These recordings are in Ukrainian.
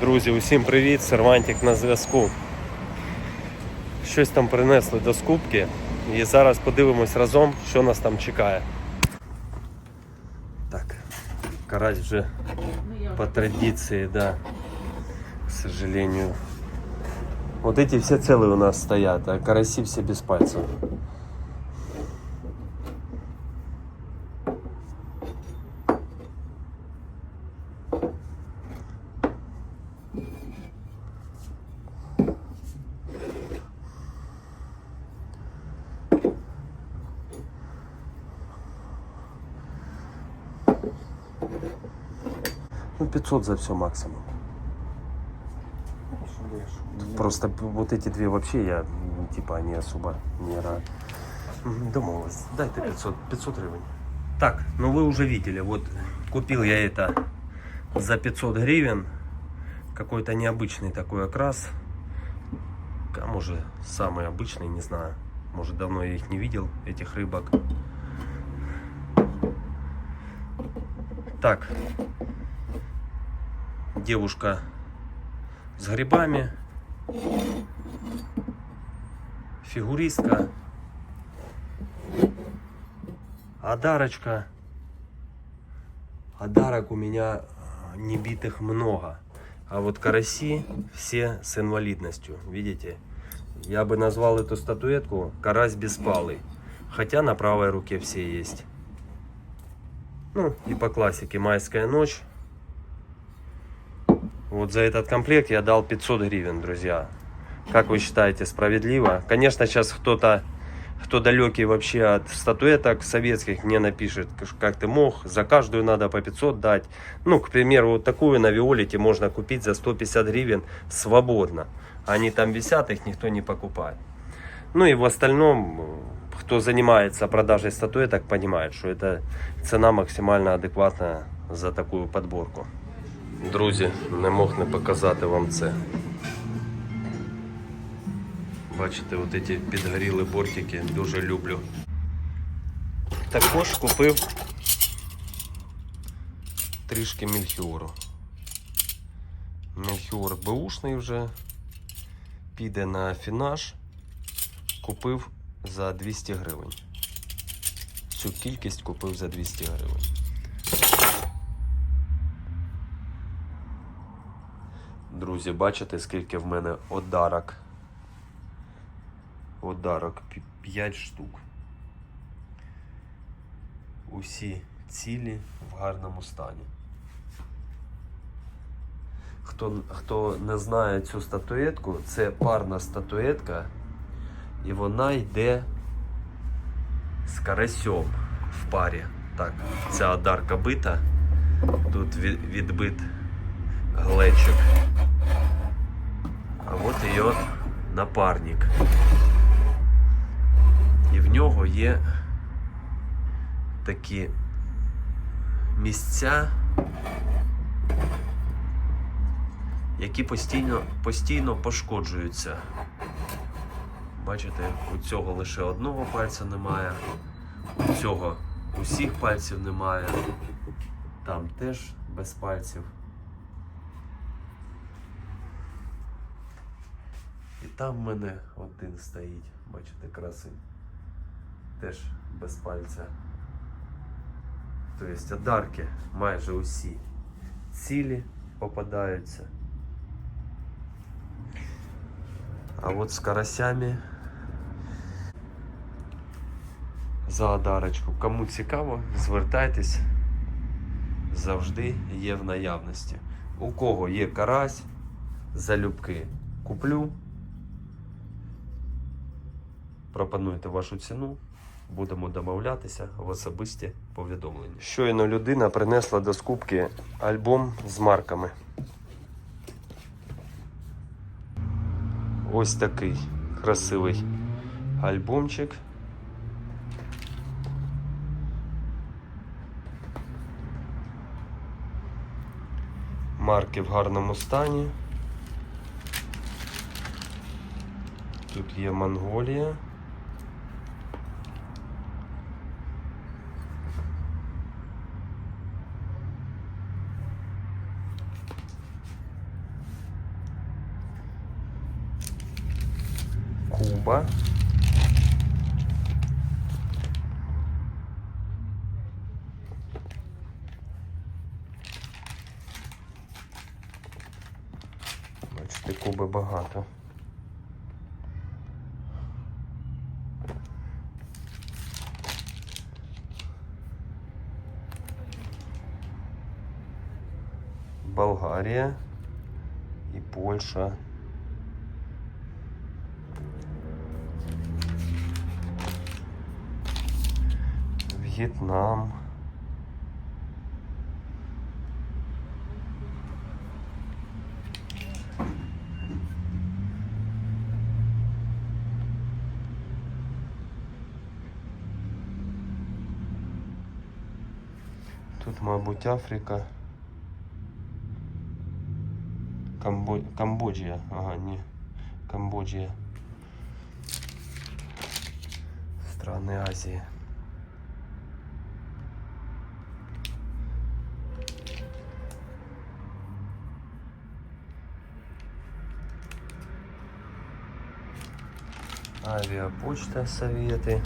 Друзі, усім привіт! Сервантик на зв'язку. Щось там принесли до скупки і зараз подивимось разом, що нас там чекає. Так, карась вже по традиції, да. К сожалению. Вот эти все целые у нас стоят, а караси все без пальцев. Ну, 500 за все максимум. Просто вот эти две вообще я, м, типа, они особо не рад. Домовилась. Дайте 500, 500 гривен. Так, ну вы уже видели, вот купил я это за 500 гривен. Какой-то необычный такой окрас. А может, самый обычный, не знаю. Может, давно я их не видел, этих рыбок. Так, девушка с грибами, фигуристка, одарочка. Одарок у меня э, не битых много, а вот караси все с инвалидностью, видите? Я бы назвал эту статуэтку карась беспалый, хотя на правой руке все есть. Ну и по классике майская ночь. Вот за этот комплект я дал 500 гривен, друзья. Как вы считаете, справедливо? Конечно, сейчас кто-то, кто далекий вообще от статуэток советских, мне напишет, как ты мог, за каждую надо по 500 дать. Ну, к примеру, вот такую на Виолете можно купить за 150 гривен свободно. Они там висят, их никто не покупает. Ну и в остальном, кто занимается продажей статуэток, понимает, что это цена максимально адекватная за такую подборку. Друзі, не мог не показати вам це. Бачите, от ці підгоріли бортики, дуже люблю. Також купив трішки мельхіору. Мельхіор беушний вже. Піде на фінаж. Купив за 200 гривень. Цю кількість купив за 200 гривень. Друзі, бачите, скільки в мене одарок. Одарок 5 штук. Усі цілі в гарному стані. Хто, хто не знає цю статуетку, це парна статуетка, і вона йде з карасьом в парі. Так, ця одарка бита. Тут відбит глечик. А от її напарник. І в нього є такі місця, які постійно, постійно пошкоджуються. Бачите, у цього лише одного пальця немає, у цього усіх пальців немає, там теж без пальців. Там в мене один стоїть, бачите, красень. Теж без пальця. Тобто одарки майже усі цілі попадаються. А от з карасями за одарочку. Кому цікаво, звертайтесь. Завжди є в наявності. У кого є карась, залюбки куплю. Пропонуйте вашу ціну, будемо домовлятися в особисті повідомлення. Щойно людина принесла до скупки альбом з марками. Ось такий красивий альбомчик. Марки в гарному стані. Тут є Монголія. Опа. Бачите, куби багато. Болгарія і Польща. В'єтнам. Тут, мабуть, Африка. Камбо... Камбоджія. Ага, ні. Камбоджія. Страни Азії. Авиапочта Советы.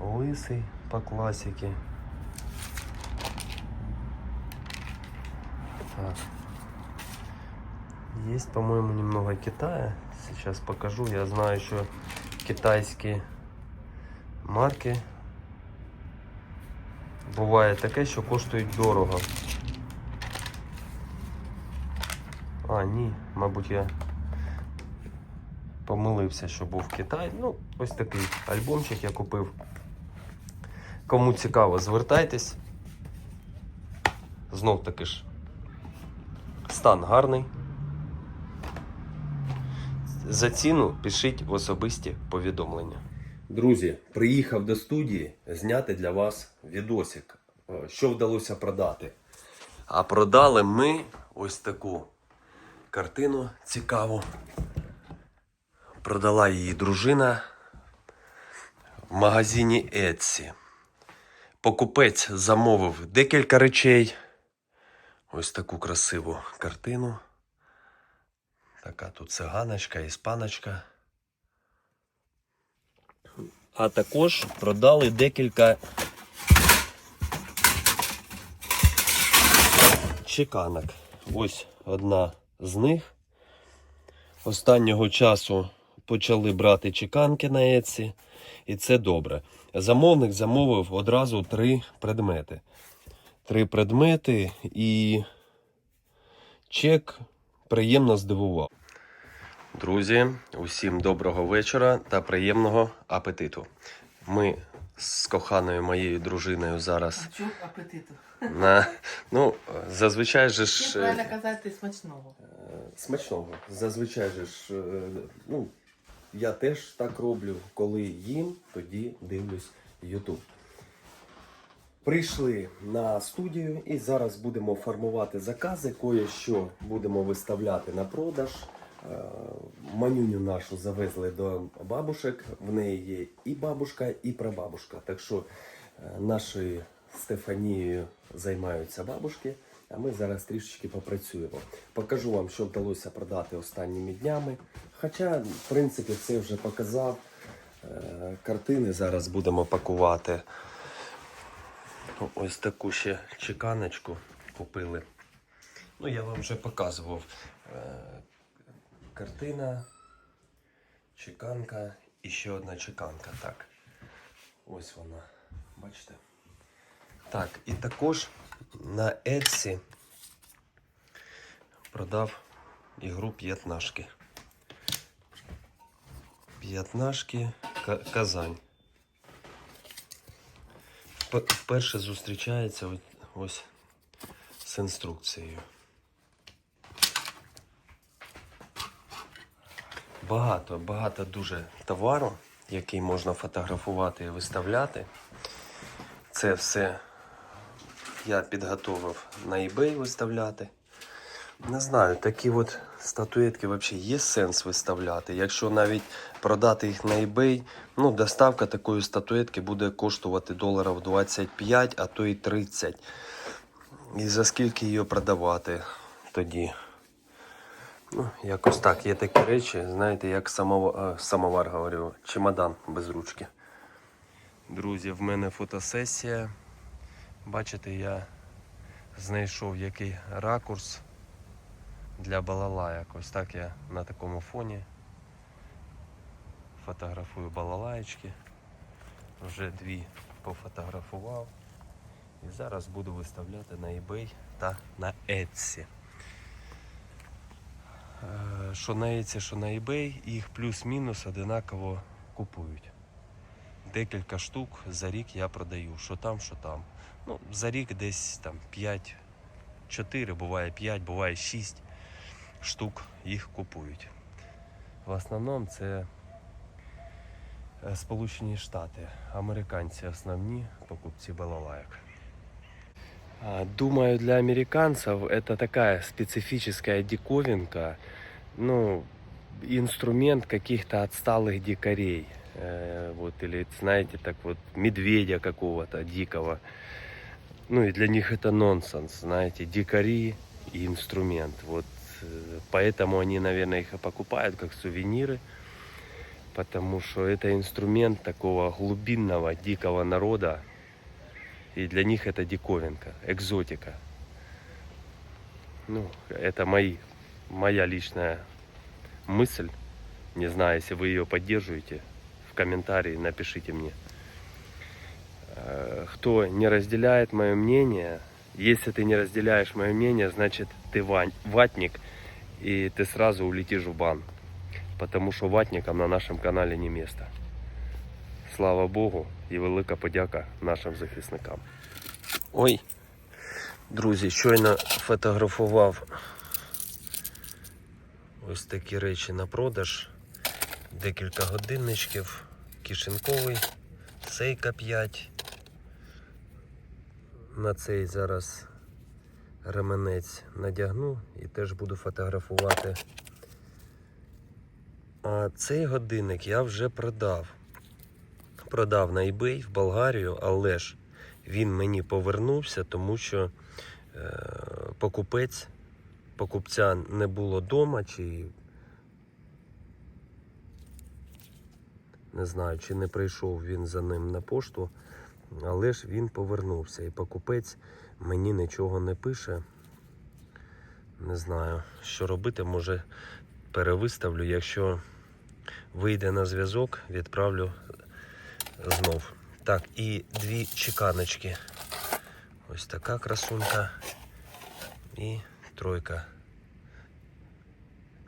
Лысый по классике. Так. Есть, по-моему, немного Китая. Сейчас покажу. Я знаю еще китайские марки. Буває таке, що коштують дорого. А, ні, мабуть, я помилився, що був Китай. Ну, ось такий альбомчик я купив. Кому цікаво, звертайтесь. Знов таки ж. Стан гарний. За ціну пишіть в особисті повідомлення. Друзі, приїхав до студії зняти для вас відосик. Е, Що вдалося продати? А продали ми ось таку картину цікаву. Продала її дружина в магазині Etsy. Покупець замовив декілька речей. Ось таку красиву картину. Така тут циганочка, іспаночка. А також продали декілька чеканок. Ось одна з них. Останнього часу почали брати чеканки на Etsy, і це добре. Замовник замовив одразу три предмети. Три предмети і чек приємно здивував. Друзі, усім доброго вечора та приємного апетиту. Ми з коханою моєю дружиною зараз Чув апетиту. на ну зазвичай же ж правильно е, казати смачного? смачного. Зазвичай же ж е, ну я теж так роблю. Коли їм, тоді дивлюсь YouTube. Прийшли на студію і зараз будемо формувати закази, кое-що будемо виставляти на продаж. Е, Манюню нашу завезли до бабушек. В неї є і бабушка, і прабабушка. Так що е, нашою Стефанією займаються бабушки, а ми зараз трішечки попрацюємо. Покажу вам, що вдалося продати останніми днями. Хоча, в принципі, все вже показав. Е, Картини зараз будемо пакувати. Ось таку ще чеканочку купили. Ну, я вам вже показував. Картина, чеканка і ще одна чеканка. Так. Ось вона. Бачите? Так, і також на Etsy продав ігру п'ятнашки. П'ятнашки Казань. Вперше зустрічається ось з інструкцією. Багато, багато дуже товару, який можна фотографувати і виставляти. Це все я підготовив на eBay виставляти. Не знаю, такі от статуетки взагалі є сенс виставляти. Якщо навіть продати їх на eBay, ну доставка такої статуетки буде коштувати доларів 25, а то і 30. І за скільки її продавати тоді. Ну, якось так. Є такі речі, знаєте, як самовар, самовар говорю, чемодан без ручки. Друзі, в мене фотосесія. Бачите, я знайшов який ракурс для балалайок. Ось так я на такому фоні фотографую балалаєчки. Вже дві пофотографував. І зараз буду виставляти на eBay та на Etsy. Е, Що на Etsy, що на eBay, їх плюс-мінус одинаково купують. Декілька штук за рік я продаю. Що там, що там. Ну, за рік десь там 5, 4, буває 5, буває 6 штук їх купують. В основному це е, Сполучені Штати. Американці основні покупці балалайок. А, Думаю, для американцев это такая специфическая диковинка, ну, инструмент каких-то отсталых дикарей. Э, вот, или, знаете, так вот, медведя какого-то дикого. Ну, и для них это нонсенс, знаете, дикари и инструмент. Вот, э, поэтому они, наверное, их и покупают как сувениры, потому что это инструмент такого глубинного, дикого народа, и для них это диковинка, экзотика. Ну, это мои, моя личная мысль. Не знаю, если вы ее поддерживаете, в комментарии напишите мне. Э, Кто не разделяет мое мнение, если ты не разделяешь мое мнение, значит ты ватник, и ты сразу улетишь в бан. Потому что ватникам на нашем канале не место. Слава Богу і велика подяка нашим захисникам. Ой, друзі, щойно фотографував ось такі речі на продаж. Декілька годинничків, кишеньковий, сейка 5. На цей зараз ременець надягну і теж буду фотографувати. А цей годинник я вже продав продав на eBay в Болгарію, але ж він мені повернувся, тому що е, покупець, покупця не було вдома, чи не знаю, чи не прийшов він за ним на пошту, але ж він повернувся. І покупець мені нічого не пише. Не знаю, що робити, може перевиставлю, якщо вийде на зв'язок, відправлю знов. Так, і дві чеканочки. Ось така красунька. І тройка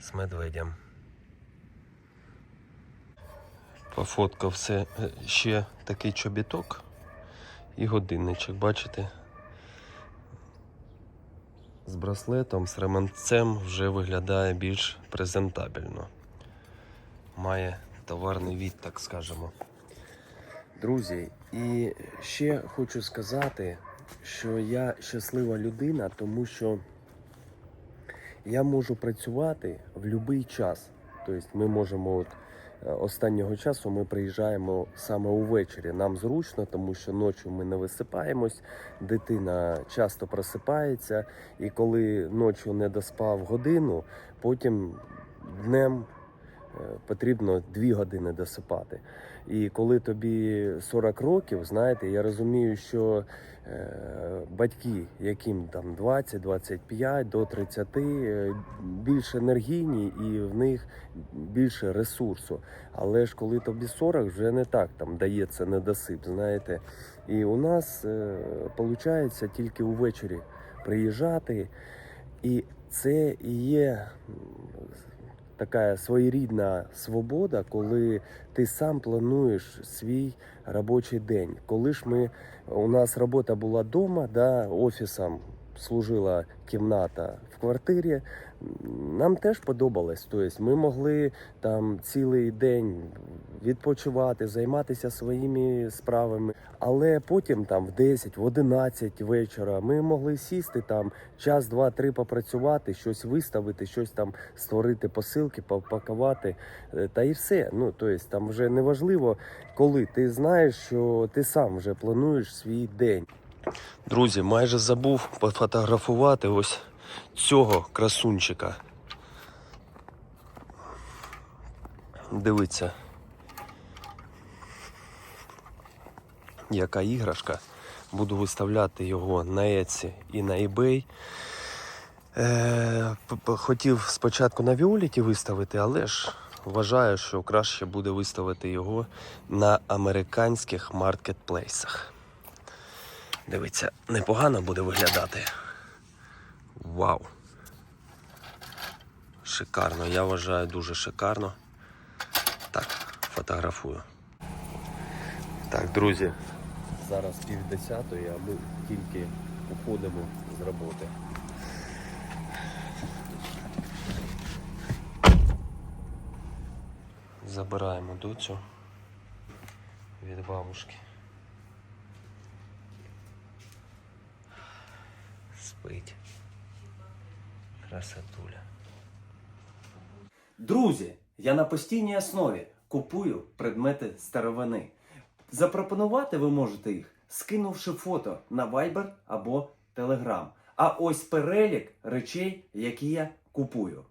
з медведем. Пофоткав все Е, ще такий чобіток і годинничок, бачите? З браслетом, з реманцем вже виглядає більш презентабельно. Має товарний від, так скажемо. Друзі, і ще хочу сказати, що я щаслива людина, тому що я можу працювати в будь-який час. Тобто ми можемо от е, останнього часу ми приїжджаємо саме увечері. Нам зручно, тому що ночі ми не висипаємось, дитина часто просипається, і коли ночі не доспав годину, потім днем потрібно дві години досипати. І коли тобі 40 років, знаєте, я розумію, що е, батьки, яким там 20, 25 до 30, е, більш енергійні і в них більше ресурсу. Але ж коли тобі 40, вже не так там дається недосип, знаєте. І у нас виходить тільки увечері приїжджати. І це і є така своєрідна свобода, коли ти сам плануєш свій робочий день. Коли ж ми у нас робота була вдома, да, офісом служила кімната в квартирі. Нам теж подобалось. Тобто ми могли там цілий день відпочивати, займатися своїми справами. Але потім там в 10, в 11 вечора ми могли сісти там час, два, три попрацювати, щось виставити, щось там створити посилки, попакувати. Е, Та і все. Ну тобто там вже не важливо, коли ти знаєш, що ти сам вже плануєш свій день. Друзі, майже забув пофотографувати ось цього красунчика. Дивіться. Яка іграшка. Буду виставляти його на Etsy і на eBay. Е, хотів спочатку на Віоліті виставити, але ж вважаю, що краще буде виставити його на американських маркетплейсах. Дивіться, непогано буде виглядати. Вау! Шикарно, я вважаю дуже шикарно. Так, фотографую. Так, друзі, зараз пів десятої, а ми тільки уходимо з роботи. Забираємо доцю від бабушки. Спить. Красотуля. Друзі, я на постійній основі купую предмети старовини. Запропонувати ви можете їх, скинувши фото на Viber або Telegram. А ось перелік речей, які я купую.